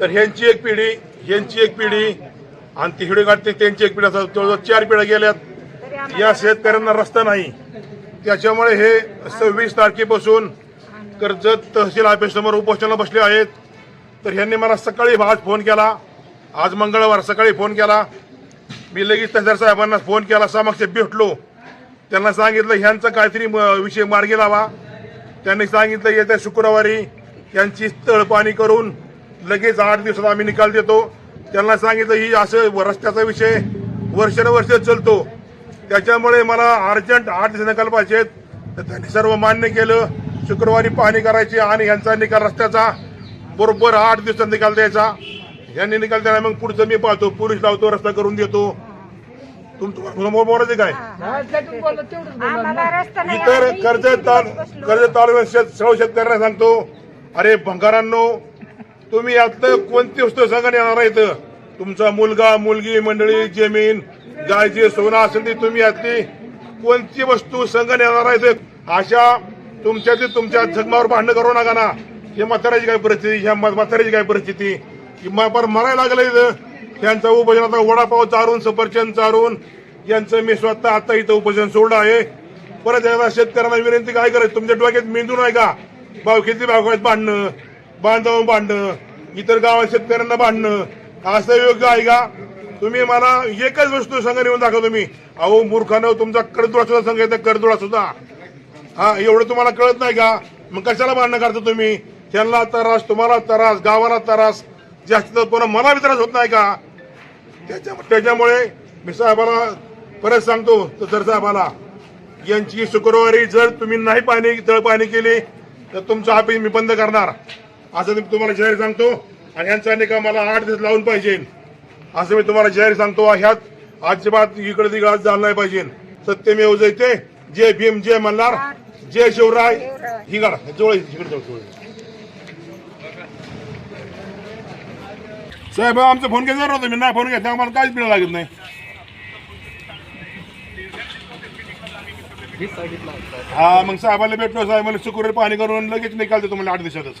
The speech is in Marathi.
तर ह्यांची एक पिढी ह्यांची एक पिढी आणि तिकडे काढते त्यांची एक पिढी असतात. जवळजवळ चार पिढ्या गेल्यात. या शेतकऱ्यांना रस्ता नाही. त्याच्यामुळे हे सव्वीस तारखेपासून कर्जत तहसील ऑफिससमोर उपोषणाला बसले आहेत. तर ह्यांनी मला सकाळी आज फोन केला. आज मंगळवार सकाळी फोन केला. मी लगेच तहसीलदार साहेबांना फोन केला. समक्ष भेटलो. त्यांना सांगितलं ह्यांचा काहीतरी म- विषय मार्गी लावा. त्यांनी सांगितलं येत्या शुक्रवारी यांची तळपाणी करून लगेच आठ दिवसात आम्ही निकाल देतो. त्यांना सांगितलं ही असं रस्त्याचा विषय वर्षानुवर्ष चालतो. त्याच्यामुळे मला अर्जंट आठ दिवस निकाल पाहिजेत. तर त्यांनी सर्व मान्य केलं. शुक्रवारी पाहणी करायची आणि यांचा निकाल रस्त्याचा. बरोबर आठ दिवसात निकाल द्यायचा. यांनी निकाल द्यायला मग पुढचं मी पाहतो. पोलीस लावतो रस्ता करून देतो. तुम तुम्हाला बोलायचं काय? इतर कर्जत ताल. कर्जत तालुक्यात सर्व शेतकऱ्यांना सांगतो. अरे भंगारांनो तुम्ही यातलं कोणती वस्तू सांगा येणार इथं. तुमचा मुलगा मुलगी मंडळी जमीन गायची सोना असेल ती तुम्ही यातली कोणती वस्तू संघ येणार आहेत अशा तुमच्या ते तुमच्या जगमावर भांडण करू नका ना. हे म्हाताऱ्याची काय परिस्थिती? ह्या म्हाताऱ्याची काय परिस्थिती? किंवा मापार मरायला लागलं इथं. त्यांचा उपोजन आता वडापाव चारून सफरचंद चारून. यांचं मी स्वतः आता इथं उपोजन सोडलं आहे. परत एकदा शेतकऱ्यांना विनंती काय करायची? तुमच्या डोक्यात मेंदू नाही का? भाव किती भाव भांडणं? बांधव भांडणं इतर गावात शेतकऱ्यांना भांडणं. असं योग्य आहे का? तुम्ही मला एकच वस्तू संघ नेऊन दाखव तुम्ही. अहो मूर्खानं तुमचा करदुळा सुद्धा संघ येतं करदुळा सुद्धा. हा एवढं तुम्हाला कळत नाही का? मग कशाला भांडणं करता तुम्ही? त्यांना त्रास तुम्हाला त्रास गावाला त्रास जास्त पुन्हा मला बी त्रास होत नाही का? त्याच्या त्याच्यामुळे मी साहेबाला परत सांगतो तर साहेबाला यांची शुक्रवारी जर तुम्ही नाही पाणी तळपाणी केली तर तुमचं ऑफिस मी बंद करणार. असं मी तुम्हाला जाहीर सांगतो आणि यांचा निकाल मला आठ दिवस लावून पाहिजे. असं मी तुम्हाला जाहीर सांगतो ह्यात अजिबात इकडे तिकडे आज झालं नाही पाहिजे. सत्यमेव जयते जय भीम जय मल्हार जय शिवराय. ही गाडा जवळ इकडे जवळ साहेब आमचा फोन घेतला नव्हता मी नाही फोन घेतला आम्हाला काहीच मिळालं लागत नाही. हा मग साहेबाला भेटलो साहेब मला शुक्रवारी पाणी करून लगेच निकाल देतो मला आठ दिवसातच.